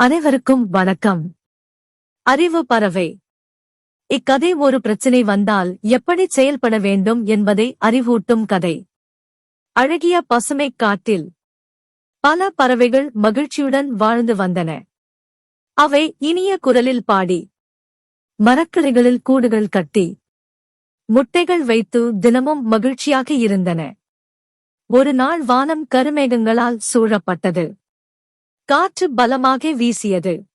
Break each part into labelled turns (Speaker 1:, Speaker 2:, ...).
Speaker 1: அனைவருக்கும் வணக்கம். அறிவு பறவை. இக்கதை ஒரு பிரச்சினை வந்தால் எப்படி செயல்பட வேண்டும் என்பதை அறிவூட்டும் கதை. அழகிய பசுமைக் காட்டில். பல பறவைகள் மகிழ்ச்சியுடன் வாழ்ந்து வந்தன. அவை இனிய குரலில் பாடி. மரக்கிளைகளில் கூடுகள் கட்டி. முட்டைகள் வைத்து தினமும் மகிழ்ச்சியாக இருந்தன. ஒரு நாள் வானம் கருமேகங்களால் சூழப்பட்டது. காற்று பலமாக வீசியது.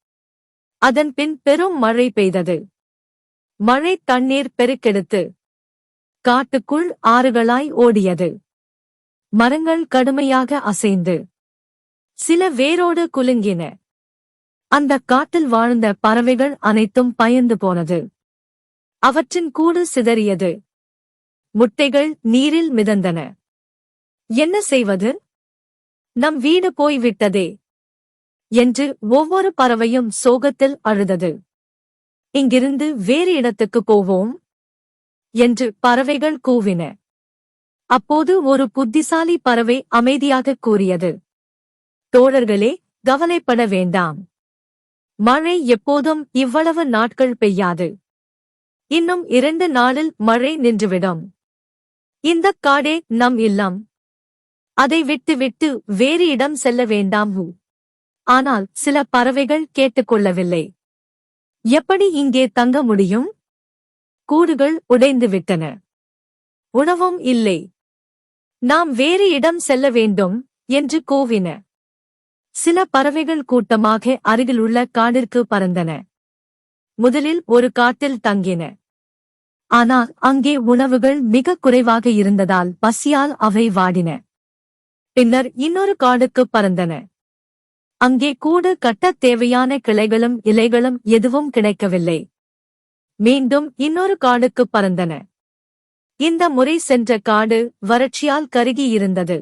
Speaker 1: அதன் பின் பெரும் மழை பெய்தது. மழை தண்ணீர் பெருக்கெடுத்து காட்டுக்குள் ஆறுகளாய் ஓடியது. மரங்கள் கடுமையாக அசைந்து சில வேரோடு குலுங்கின. அந்த காட்டில் வாழ்ந்த பறவைகள் அனைத்தும் பயந்து போனது. அவற்றின் கூடு சிதறியது. முட்டைகள் நீரில் மிதந்தன. என்ன செய்வது? நம் வீடு போய்விட்டதே. என்று ஒவ்வொரு பறவையும் சோகத்தில் அழுதது. இங்கிருந்து வேறு இடத்துக்கு போவோம்? என்று பறவைகள் கூவின. அப்போது ஒரு புத்திசாலி பறவை அமைதியாக கூறியது. தோழர்களே கவலைப்பட வேண்டாம். மழை எப்போதும் இவ்வளவு நாட்கள் பெய்யாது. இன்னும் இரண்டு நாளில் மழை நின்றுவிடும். இந்தக் காடே நம் இல்லம். அதை விட்டுவிட்டு வேறு இடம் செல்ல வேண்டாம் ஹூ ஆனால் சில பறவைகள் கேட்டுக்கொள்ளவில்லை. எப்படி இங்கே தங்க முடியும்? கூடுகள் உடைந்து விட்டன உணவும் இல்லை. நாம் வேறு இடம் செல்ல வேண்டும் என்று கூவின. சில பறவைகள் கூட்டமாக அருகிலுள்ள காடிற்கு பறந்தன. முதலில் ஒரு காட்டில் தங்கின. ஆனால் அங்கே உணவுகள் மிக குறைவாக இருந்ததால் பசியால் அவை வாடின. பின்னர் இன்னொரு காடுக்கு பறந்தன. அங்கே கூடு கட்டத் தேவையான கிளைகளும் இலைகளும் எதுவும் கிடைக்கவில்லை. மீண்டும் இன்னொரு காடுக்கு பறந்தன. இந்த முறை சென்ற காடு வறட்சியால் கருகியிருந்தது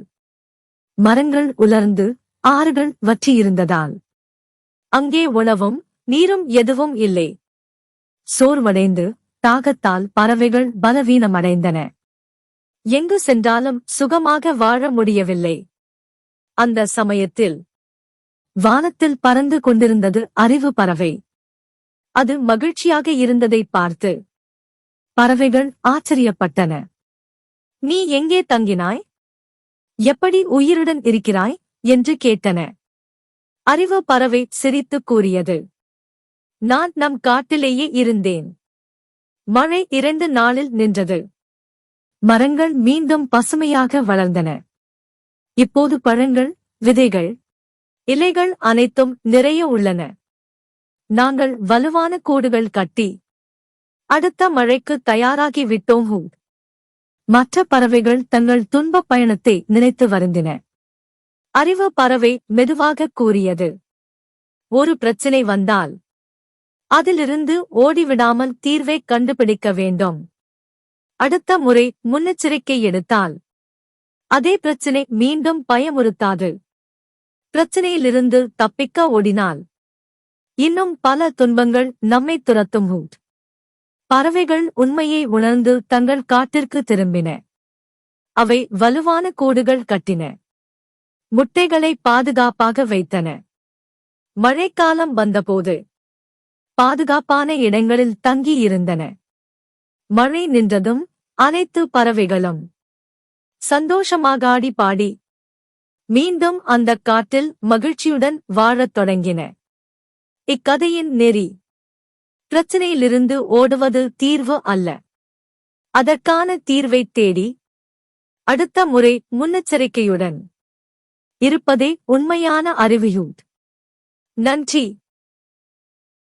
Speaker 1: மரங்கள் உலர்ந்து ஆறுகள் வற்றியிருந்ததால் அங்கே உணவும் நீரும் எதுவும் இல்லை. சோர்வடைந்து தாகத்தால் பறவைகள் பலவீனமடைந்தன. எங்கு சென்றாலும் சுகமாக வாழ முடியவில்லை. அந்த சமயத்தில் வானத்தில் பறந்து கொண்டிருந்தது அறிவு பறவை. அது மகிழ்ச்சியாக இருந்ததை பார்த்து பறவைகள் ஆச்சரியப்பட்டன. நீ எங்கே தங்கினாய்? எப்படி உயிருடன் இருக்கிறாய்? என்று கேட்டன. அறிவு பறவை சிரித்து கூறியது நான் நம் காட்டிலேயே இருந்தேன். மழை இரண்டு நாளில் நின்றது. மரங்கள் மீண்டும் பசுமையாக வளர்ந்தன. இப்போது பழங்கள் விதைகள் இலைகள் அனைத்தும் நிறைய உள்ளன. நாங்கள் வலுவான கூடுகள் கட்டி அடுத்த மழைக்கு தயாராகி விட்டோம் ஹூ. மற்ற பறவைகள் தங்கள் துன்பப் பயணத்தை நினைத்து வருந்தின. அறிவு பறவை மெதுவாக கூறியது. ஒரு பிரச்சினை வந்தால் அதிலிருந்து ஓடிவிடாமல் தீர்வை கண்டுபிடிக்க வேண்டும். அடுத்த முறை முன்னெச்சரிக்கை எடுத்தால் அதே பிரச்சினை மீண்டும் பயமுறுத்தாது. பிரச்சனையிலிருந்து தப்பிக்க ஓடினால் இன்னும் பல துன்பங்கள் நம்மை துரத்தும் ஹூட் பறவைகள் உண்மையை உணர்ந்து தங்கள் காட்டிற்கு திரும்பின. அவை வலுவான கூடுகள் கட்டின. முட்டைகளை பாதுகாப்பாக வைத்தன. மழைக்காலம் வந்தபோது பாதுகாப்பான இடங்களில் தங்கியிருந்தன மழை நின்றதும் அனைத்து பறவைகளும் சந்தோஷமாக ஆடி பாடி மீண்டும் அந்தக் காட்டில் மகிழ்ச்சியுடன் வாழத் தொடங்கின. இக்கதையின் நெறி. பிரச்சனையிலிருந்து ஓடுவது தீர்வு அல்ல. அதற்கான தீர்வைத் தேடி அடுத்த முறை முன்னெச்சரிக்கையுடன் இருப்பதே உண்மையான அறிவியூட். நன்றி.